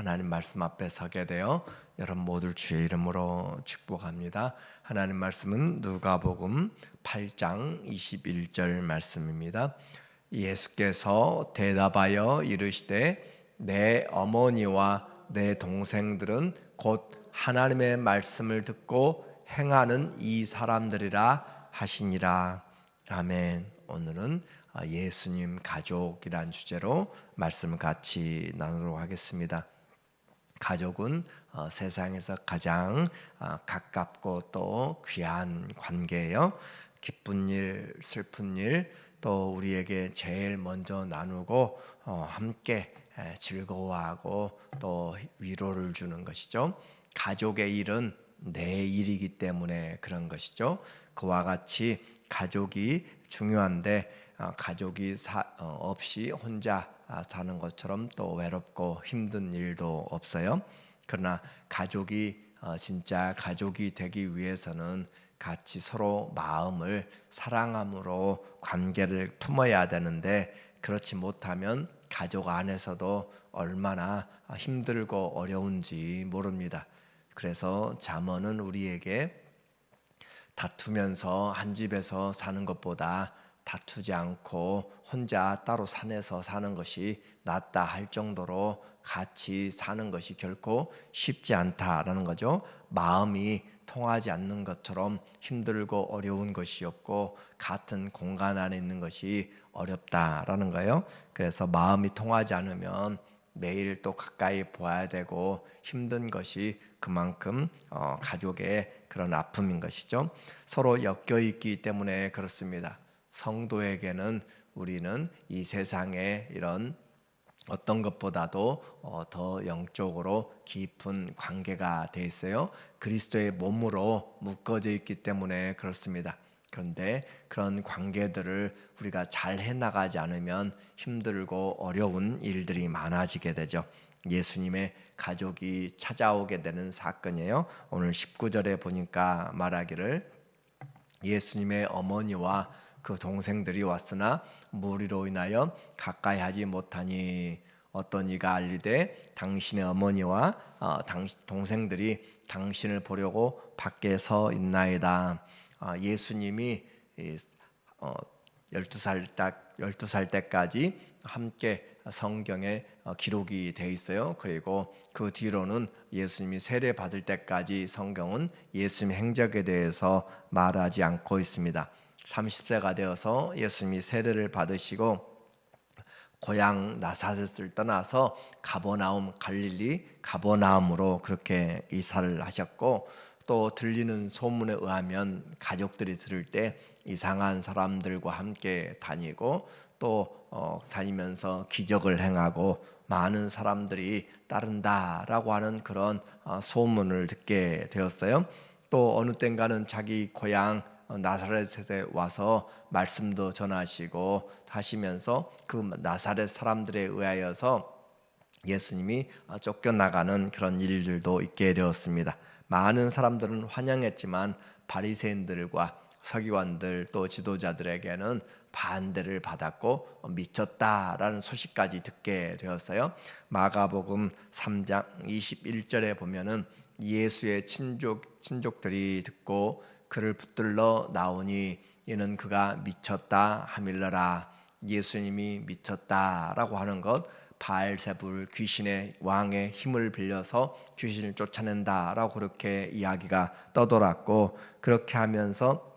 하나님 말씀 앞에 서게 되어 여러분 모두 주의 이름으로 축복합니다. 하나님 말씀은 누가복음 8장 21절 말씀입니다. 예수께서 대답하여 이르시되 내 어머니와 내 동생들은 곧 하나님의 말씀을 듣고 행하는 이 사람들이라 하시니라. 아멘. 오늘은 예수님 가족이란 주제로 말씀을 같이 나누도록 하겠습니다. 가족은 어, 세상에서 가장 어, 가깝고 또 귀한 관계예요. 기쁜 일, 슬픈 일, 또 우리에게 제일 먼저 나누고 어, 함께 에, 즐거워하고 또 위로를 주는 것이죠. 가족의 일은 내 일이기 때문에 그런 것이죠. 그와 같이 가족이 중요한데 어, 가족이 없이 혼자 아, 사는 것처럼 또 외롭고 힘든 일도 없어요. 그러나 가족이 어, 진짜 가족이 되기 위해서는 같이 서로 마음을 사랑함으로 관계를 품어야 되는데 그렇지 못하면 가족 안에서도 얼마나 힘들고 어려운지 모릅니다. 그래서 잠언은 우리에게 다투면서 한 집에서 사는 것보다 다투지 않고 혼자 따로 산에서 사는 것이 낫다 할 정도로 같이 사는 것이 결코 쉽지 않다라는 거죠. 마음이 통하지 않는 것처럼 힘들고 어려운 것이 없고 같은 공간 안에 있는 것이 어렵다라는 거예요. 그래서 마음이 통하지 않으면 매일 또 가까이 보아야 되고 힘든 것이 그만큼 어, 가족의 그런 아픔인 것이죠. 서로 엮여 있기 때문에 그렇습니다. 성도에게는 우리는 이 세상의 이런 어떤 것보다도 어, 더 영적으로 깊은 관계가 돼 있어요. 그리스도의 몸으로 묶어져 있기 때문에 그렇습니다. 그런데 그런 관계들을 우리가 잘 해나가지 않으면 힘들고 어려운 일들이 많아지게 되죠. 예수님의 가족이 찾아오게 되는 사건이에요. 오늘 19절에 보니까 말하기를 예수님의 어머니와 그 동생들이 왔으나 무리로 인하여 가까이 하지 못하니 어떤 이가 알리되 당신의 어머니와 어, 동생들이 당신을 보려고 밖에 서 있나이다. 어, 예수님이 어, 12살 딱 12살 때까지 함께 성경에 어, 기록이 돼 있어요. 그리고 그 뒤로는 예수님이 세례 받을 때까지 성경은 예수님의 행적에 대해서 말하지 않고 있습니다. 30세가 되어서 예수님이 세례를 받으시고 고향 나사렛을 떠나서 가버나움 갈릴리 가버나움으로 그렇게 이사를 하셨고 또 들리는 소문에 의하면 가족들이 들을 때 이상한 사람들과 함께 다니고 또 어, 다니면서 기적을 행하고 많은 사람들이 따른다라고 하는 그런 어, 소문을 듣게 되었어요. 또 어느 땐가는 자기 고향 어, 나사렛에 와서 말씀도 전하시고 하시면서 그 나사렛 사람들에 의하여서 예수님이 어, 쫓겨나가는 그런 일들도 있게 되었습니다. 많은 사람들은 환영했지만 바리새인들과 서기관들 또 지도자들에게는 반대를 받았고 미쳤다라는 소식까지 듣게 되었어요. 마가복음 3장 21절에 보면은 예수의 친족 친족들이 듣고 그를 붙들러 나오니 이는 그가 미쳤다 하밀러라 예수님이 미쳤다라고 하는 것 바알세불 귀신의 왕의 힘을 빌려서 귀신을 쫓아낸다라고 그렇게 이야기가 떠돌았고 그렇게 하면서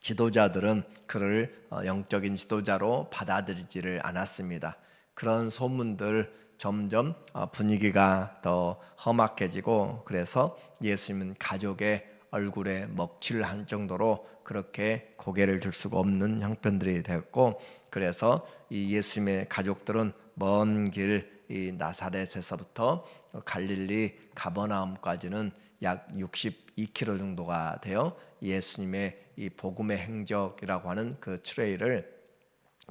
지도자들은 그를 어, 영적인 지도자로 받아들이지를 않았습니다. 그런 소문들 점점 어, 분위기가 더 험악해지고 그래서 예수님은 가족의 얼굴에 먹칠을 한 정도로 그렇게 고개를 들 수가 없는 형편들이 되었고 그래서 이 예수님의 가족들은 먼 길 이 나사렛에서부터 갈릴리 가버나움까지는 약 62km 정도가 되어 예수님의 이 복음의 행적이라고 하는 그 트레이를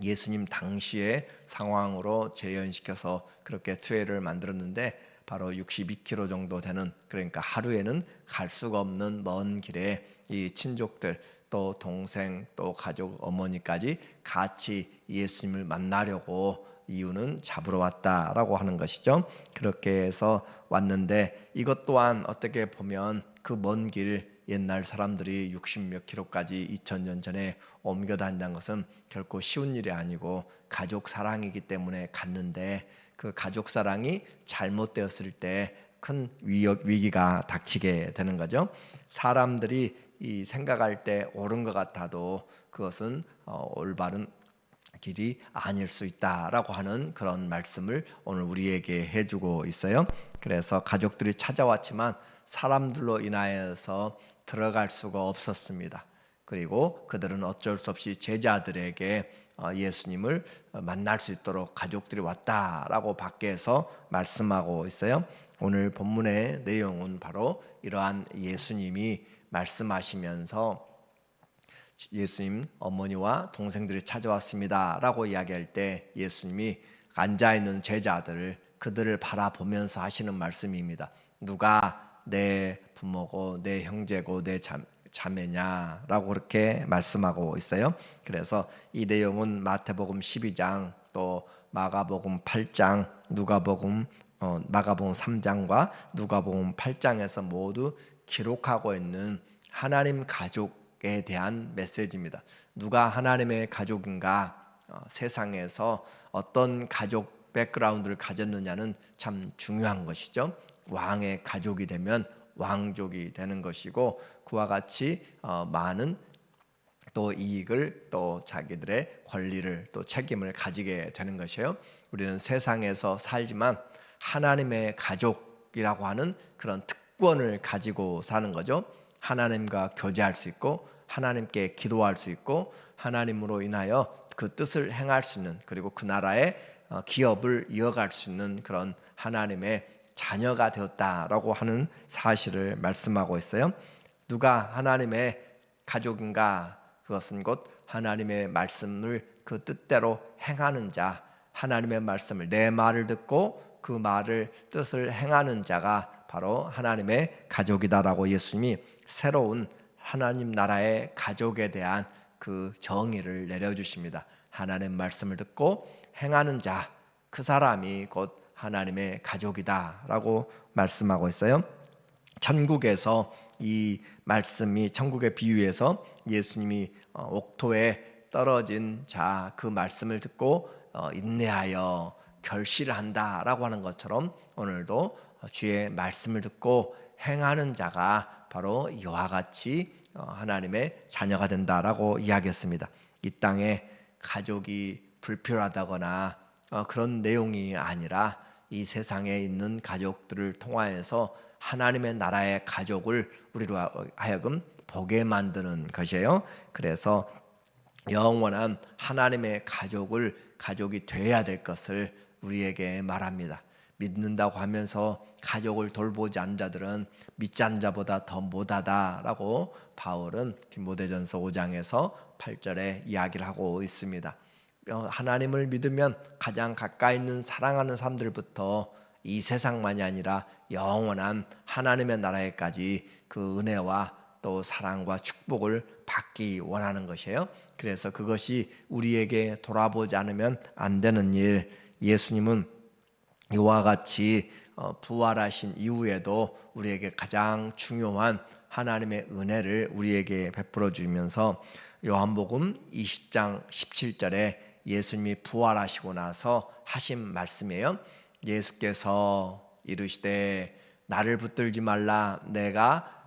예수님 당시의 상황으로 재현시켜서 그렇게 트레이를 만들었는데 바로 62km 정도 되는 그러니까 하루에는 갈 수가 없는 먼 길에 이 친족들 또 동생 또 가족 어머니까지 같이 예수님을 만나려고 이유는 잡으러 왔다라고 하는 것이죠. 그렇게 해서 왔는데 이것 또한 어떻게 보면 그 먼 길 옛날 사람들이 60몇 킬로까지 2000년 전에 옮겨 다닌다는 것은 결코 쉬운 일이 아니고 가족 사랑이기 때문에 갔는데 그 가족 사랑이 잘못되었을 때 큰 위기가 닥치게 되는 거죠. 사람들이 이 생각할 때 옳은 것 같아도 그것은 어, 올바른 길이 아닐 수 있다라고 하는 그런 말씀을 오늘 우리에게 해주고 있어요. 그래서 가족들이 찾아왔지만 사람들로 인하여서 들어갈 수가 없었습니다. 그리고 그들은 어쩔 수 없이 제자들에게 어, 예수님을 만날 수 있도록 가족들이 왔다라고 밖에서 말씀하고 있어요. 오늘 본문의 내용은 바로 이러한 예수님이 말씀하시면서 예수님 어머니와 동생들이 찾아왔습니다라고 이야기할 때 예수님이 앉아 있는 제자들을 그들을 바라보면서 하시는 말씀입니다. 누가 내 부모고 내 형제고 내 자, 자매냐라고 그렇게 말씀하고 있어요. 그래서 이 내용은 마태복음 12장 또 마가복음 8장 누가복음 어, 마가복음 3장과 누가복음 8장에서 모두 기록하고 있는 하나님 가족에 대한 메시지입니다. 누가 하나님의 가족인가? 어, 세상에서 어떤 가족 백그라운드를 가졌느냐는 참 중요한 것이죠. 왕의 가족이 되면 왕족이 되는 것이고 그와 같이 어, 많은 또 이익을 또 자기들의 권리를 또 책임을 가지게 되는 것이에요. 우리는 세상에서 살지만 하나님의 가족이라고 하는 그런 특권을 가지고 사는 거죠. 하나님과 교제할 수 있고 하나님께 기도할 수 있고 하나님으로 인하여 그 뜻을 행할 수 있는 그리고 그 나라의 어, 기업을 이어갈 수 있는 그런 하나님의 자녀가 되었다라고 하는 사실을 말씀하고 있어요. 누가 하나님의 가족인가? 그것은 곧 하나님의 말씀을 그 뜻대로 행하는 자, 하나님의 말씀을 내 말을 듣고 그 말을 뜻을 행하는 자가 바로 하나님의 가족이다라고 예수님이 새로운 하나님 나라의 가족에 대한 그 정의를 내려주십니다. 하나님 말씀을 듣고 행하는 자, 그 사람이 곧 하나님의 가족이다라고 말씀하고 있어요. 천국에서 이 말씀이 천국의 비유에서 예수님이 어, 옥토에 떨어진 자 그 말씀을 듣고 어, 인내하여 결실을 한다라고 하는 것처럼 오늘도 주의 말씀을 듣고 행하는 자가 바로 이와 같이 어, 하나님의 자녀가 된다라고 이야기했습니다. 이 땅에 가족이 불필요하다거나 그런 내용이 아니라 이 세상에 있는 가족들을 통하여서 하나님의 나라의 가족을 우리로 하여금 보게 만드는 것이에요. 그래서 영원한 하나님의 가족을 가족이 되어야 될 것을 우리에게 말합니다. 믿는다고 하면서 가족을 돌보지 않는 자들은 믿지 않는 자보다 더 못하다라고 바울은 디모데전서 5장에서 8절에 이야기를 하고 있습니다. 어, 하나님을 믿으면 가장 가까이 있는 사랑하는 사람들부터 이 세상만이 아니라 영원한 하나님의 나라에까지 그 은혜와 또 사랑과 축복을 받기 원하는 것이에요. 그래서 그것이 우리에게 돌아보지 않으면 안 되는 일. 예수님은 이와 같이 어, 부활하신 이후에도 우리에게 가장 중요한 하나님의 은혜를 우리에게 베풀어 주면서 요한복음 20장 17절에 예수님이 부활하시고 나서 하신 말씀이에요. 예수께서 이르시되 나를 붙들지 말라 내가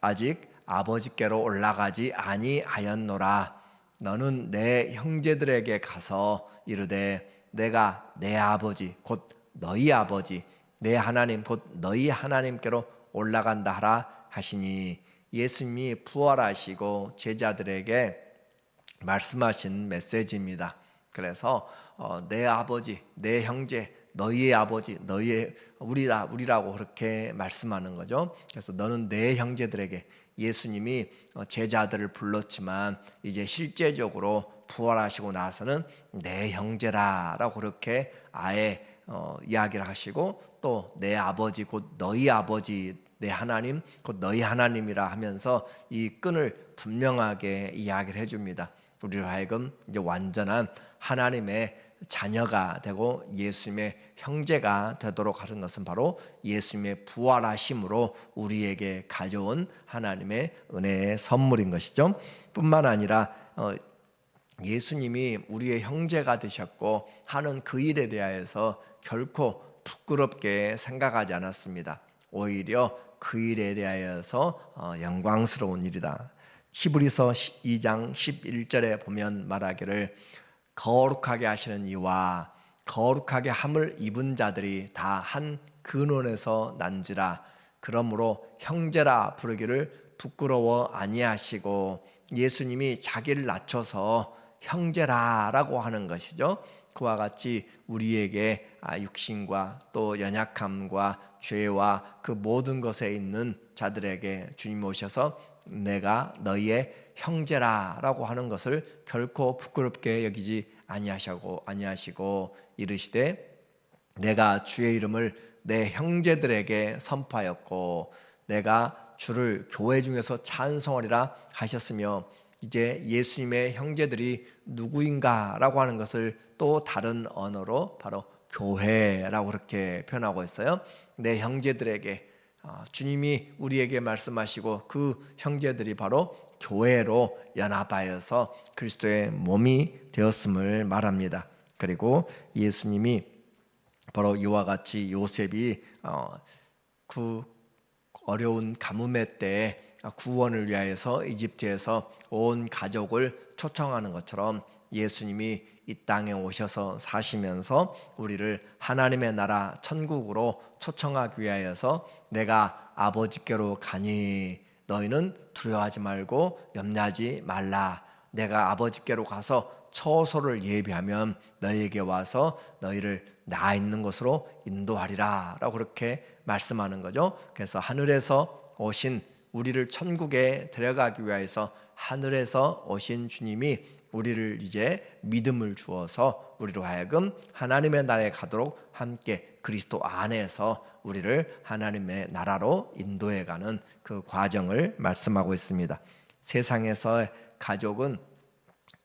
아직 아버지께로 올라가지 아니하였노라 너는 내 형제들에게 가서 이르되 내가 내 아버지 곧 너희 아버지 내 하나님 곧 너희 하나님께로 올라간다 하라 하시니 예수님이 부활하시고 제자들에게 말씀하신 메시지입니다. 그래서 어, 내 아버지, 내 형제, 너희의 아버지, 너희의 우리라 우리라고 그렇게 말씀하는 거죠. 그래서 너는 내 형제들에게 예수님이 어, 제자들을 불렀지만 이제 실제적으로 부활하시고 나서는 내 형제라라고 그렇게 아예 어, 이야기를 하시고 또 내 아버지 곧 너희 아버지 내 하나님 곧 너희 하나님이라 하면서 이 끈을 분명하게 이야기를 해줍니다. 우리로 하여금 이제 완전한 하나님의 자녀가 되고 예수님의 형제가 되도록 하는 것은 바로 예수님의 부활하심으로 우리에게 가져온 하나님의 은혜의 선물인 것이죠. 뿐만 아니라 어, 예수님이 우리의 형제가 되셨고 하는 그 일에 대하여서 결코 부끄럽게 생각하지 않았습니다. 오히려 그 일에 대하여서 어, 영광스러운 일이다. 히브리서 2장 11절에 보면 말하기를 거룩하게 하시는 이와 거룩하게 함을 입은 자들이 다 한 근원에서 난지라 그러므로 형제라 부르기를 부끄러워 아니하시고 예수님이 자기를 낮춰서 형제라라고 하는 것이죠. 그와 같이 우리에게 아, 육신과 또 연약함과 죄와 그 모든 것에 있는 자들에게 주님 오셔서 내가 너희의 형제라라고 하는 것을 결코 부끄럽게 여기지 아니하시고 아니하시고 이르시되 내가 주의 이름을 내 형제들에게 선포하였고 내가 주를 교회 중에서 찬송하리라 하셨으며 이제 예수님의 형제들이 누구인가라고 하는 것을 또 다른 언어로 바로 교회라고 그렇게 표현하고 있어요. 내 형제들에게 어, 주님이 우리에게 말씀하시고 그 형제들이 바로 교회로 연합하여서 그리스도의 몸이 되었음을 말합니다. 그리고 예수님이 바로 이와 같이 요셉이 어, 그 어려운 가뭄의 때에 구원을 위하여서 이집트에서 온 가족을 초청하는 것처럼 예수님이 이 땅에 오셔서 사시면서 우리를 하나님의 나라 천국으로 초청하기 위하여서 내가 아버지께로 가니 너희는 두려워하지 말고 염려하지 말라. 내가 아버지께로 가서 처소를 예비하면 너희에게 와서 너희를 나 있는 곳으로 인도하리라라고 그렇게 말씀하는 거죠. 그래서 하늘에서 오신 우리를 천국에 데려가기 위해서 하늘에서 오신 주님이 우리를 이제 믿음을 주어서 우리로 하여금 하나님의 나라에 가도록 함께 그리스도 안에서 우리를 하나님의 나라로 인도해 가는 그 과정을 말씀하고 있습니다. 세상에서 가족은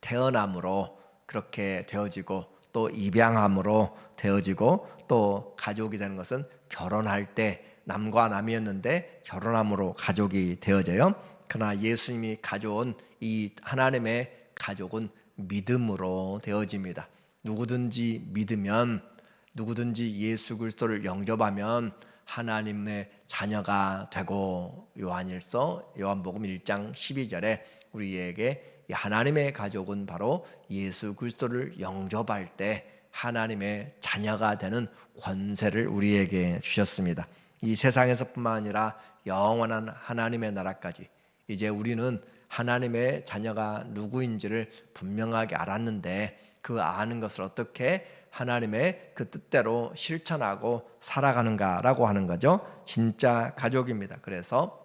태어남으로 그렇게 되어지고 또 입양함으로 되어지고 또 가족이 되는 것은 결혼할 때 남과 남이었는데 결혼함으로 가족이 되어져요. 그러나 예수님이 가져온 이 하나님의 가족은 믿음으로 되어집니다. 누구든지 믿으면 누구든지 예수 그리스도를 영접하면 하나님의 자녀가 되고 요한일서 요한복음 1장 12절에 우리에게 하나님의 가족은 바로 예수 그리스도를 영접할 때 하나님의 자녀가 되는 권세를 우리에게 주셨습니다. 이 세상에서뿐만 아니라 영원한 하나님의 나라까지 이제 우리는 하나님의 자녀가 누구인지를 분명하게 알았는데 그 아는 것을 어떻게 하나님의 그 뜻대로 실천하고 살아가는가라고 하는 거죠. 진짜 가족입니다. 그래서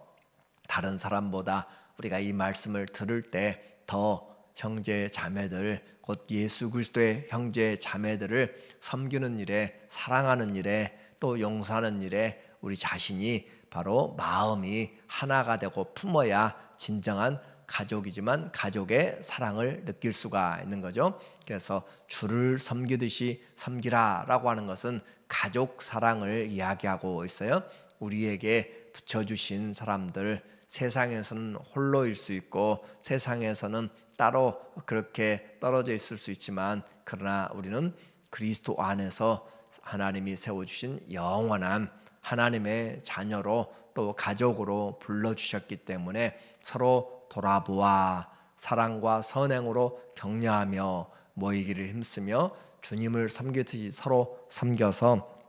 다른 사람보다 우리가 이 말씀을 들을 때 더 형제 자매들 곧 예수 그리스도의 형제 자매들을 섬기는 일에 사랑하는 일에 또 용서하는 일에 우리 자신이 바로 마음이 하나가 되고 품어야 진정한 가족이지만 가족의 사랑을 느낄 수가 있는 거죠. 그래서 주를 섬기듯이 섬기라라고 하는 것은 가족 사랑을 이야기하고 있어요. 우리에게 붙여주신 사람들 세상에서는 홀로일 수 있고 세상에서는 따로 그렇게 떨어져 있을 수 있지만 그러나 우리는 그리스도 안에서 하나님이 세워주신 영원한 하나님의 자녀로 또 가족으로 불러주셨기 때문에 서로 돌아보아 사랑과 선행으로 격려하며 모이기를 힘쓰며 주님을 섬기듯이 서로 섬겨서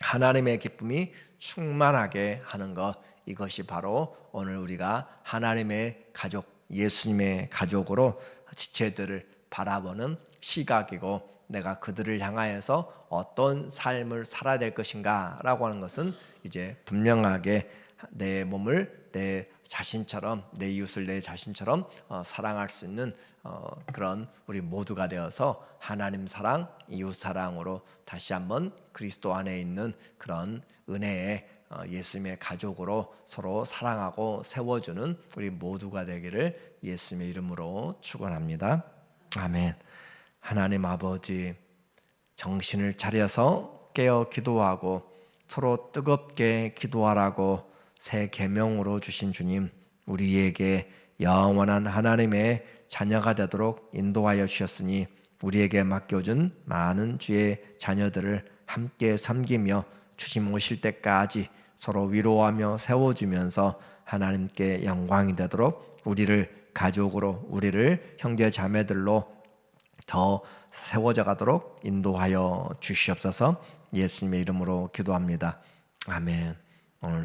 하나님의 기쁨이 충만하게 하는 것. 이것이 바로 오늘 우리가 하나님의 가족 예수님의 가족으로 지체들을 바라보는 시각이고 내가 그들을 향하여서 어떤 삶을 살아야 될 것인가라고 하는 것은 이제 분명하게 내 몸을 내 자신처럼 내 이웃을 내 자신처럼 어, 사랑할 수 있는 어, 그런 우리 모두가 되어서 하나님 사랑, 이웃 사랑으로 다시 한번 그리스도 안에 있는 그런 은혜의 어, 예수님의 가족으로 서로 사랑하고 세워주는 우리 모두가 되기를 예수님의 이름으로 축원합니다. 아멘. 하나님 아버지 정신을 차려서 깨어 기도하고 서로 뜨겁게 기도하라고 새 계명으로 주신 주님 우리에게 영원한 하나님의 자녀가 되도록 인도하여 주셨으니 우리에게 맡겨준 많은 주의 자녀들을 함께 섬기며 주님 오실 때까지 서로 위로하며 세워주면서 하나님께 영광이 되도록 우리를 가족으로 우리를 형제 자매들로 더 세워져 가도록 인도하여 주시옵소서 예수님의 이름으로 기도합니다. 아멘. 오늘